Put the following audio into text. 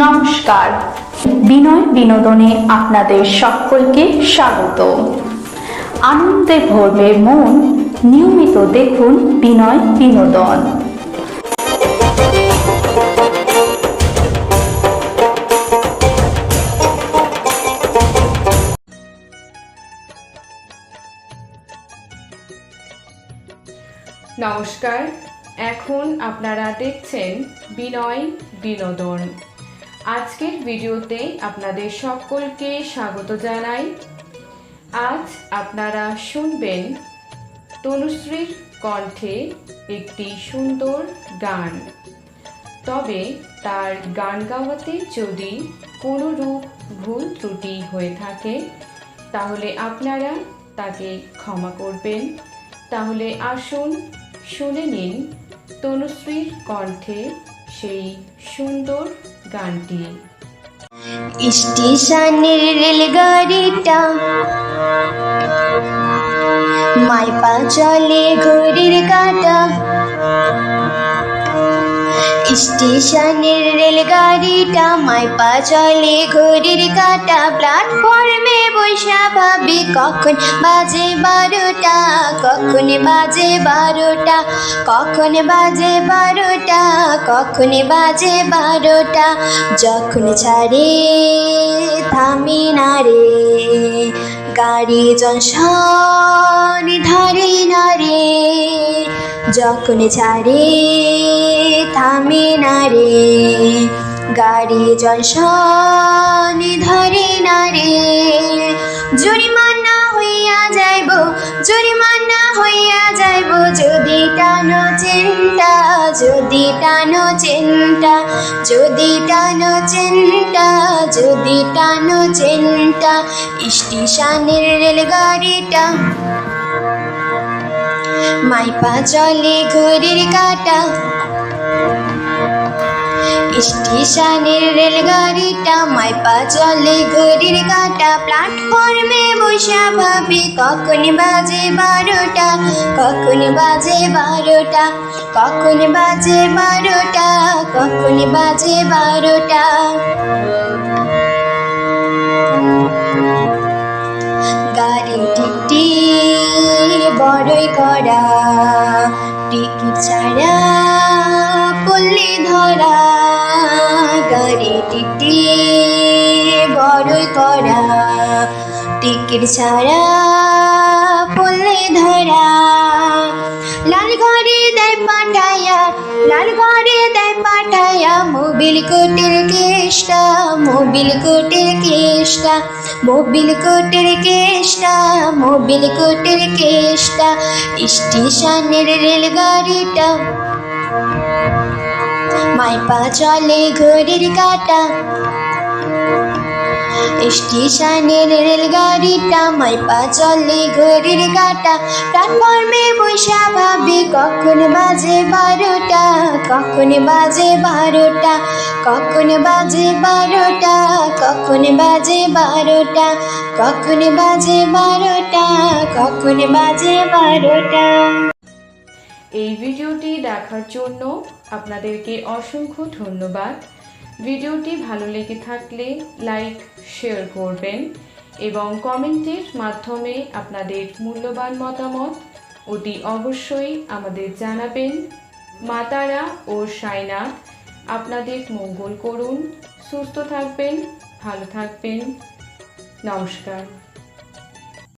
নমস্কার। বিনয় বিনোদনে আপনাদের সকলকে স্বাগত। আনন্দে ভরবে মন, নিয়মিত দেখুন বিনয় বিনোদন। নমস্কার, এখন আপনারা দেখছেন বিনয় বিনোদন। আজকের ভিডিওতে আপনাদের সকলকে স্বাগত জানাই। আজ আপনারা শুনবেন তনুশ্রীর কণ্ঠে একটি সুন্দর গান। তবে তার গান গাওয়াতে যদি কোনো রূপ ভুল ত্রুটি হয়ে থাকে, তাহলে আপনারা তাকে ক্ষমা করবেন। তাহলে আসুন শুনে নিন তনুশ্রীর কণ্ঠে সেই সুন্দর গানটি। স্টেশনের রেলগাড়িটা মাইপা চলে ঘড়ির কাটা। স্টেশনের রেলগাড়িটা মাইপা চলে, ঘড়ির কাটা প্ল্যাটফর্মে বৈশা ভাবি, কখন বাজে বারোটা? কখন বাজে বারোটা? কখন বাজে বারোটা? কখন বাজে বারোটা? যখন ছাড়ে থামি না রে, গাড়ি জংশন ধরে না রে। যখন ছাড়ে থামে না রে, গাড়ি জল জংশন ধরে না রে। জরিমানা হইয়া যাইব, জরিমানা হইয়া যাইব, যদি টানো চিন্তা যদি টানো চিন্তা যদি টানো চিন্তা যদি টানো চিন্তা স্টেশনের রেলগাড়িটা মাইপা চলে ঘড়ির কাটা। স্টেশনের রেলগাড়িটা মাইপা চলে ঘড়ির কাটা। প্ল্যাটফর্মে বসা ভাবি, কখন বাজে বারোটা? কখন বাজে বারোটা? কখন বাজে বারোটা? কখন বাজে বারোটা? বড়ই করা টিকিট ছাড়া পল্লি ধরা গাড়ি টিটি বড়ই করা টিকিট ছাড়া পল্লি ধরা। লাল ঘরে দেয় পাঠায়া, মোবিল কোটের কেষ্টা, মোবিল কোটের কেষ্টা, মোবিল কোটের কেষ্টা, মোবিল কোটের কেষ্টা, স্টেশনের রেলগাড়িটা। মাইপা চলে ঘড়ির কাটা। স্টেশনের রেলগাড়িটা মাইপা চলে, ঘড়ির কাটা। প্ল্যাটফর্মে বসা ভাবি, কখন বাজে বারোটা? কখন বাজে বারোটা? কখন বাজে বারোটা? কখন বাজে বারোটা? কখন বাজে বারোটা? কখন বাজে বারোটা? এই ভিডিওটি দেখার জন্য আপনাদেরকে অসংখ্য ধন্যবাদ। ভিডিওটি ভালো লেগে থাকলে লাইক, শেয়ার করবেন এবং কমেন্টের মাধ্যমে আপনাদের মূল্যবান মতামত অতি অবশ্যই আমাদের জানাবেন। মাতারা ও সাইনাথ আপনাদের মঙ্গল করুন, সুস্থ থাকবেন, ভালো থাকবেন। নমস্কার।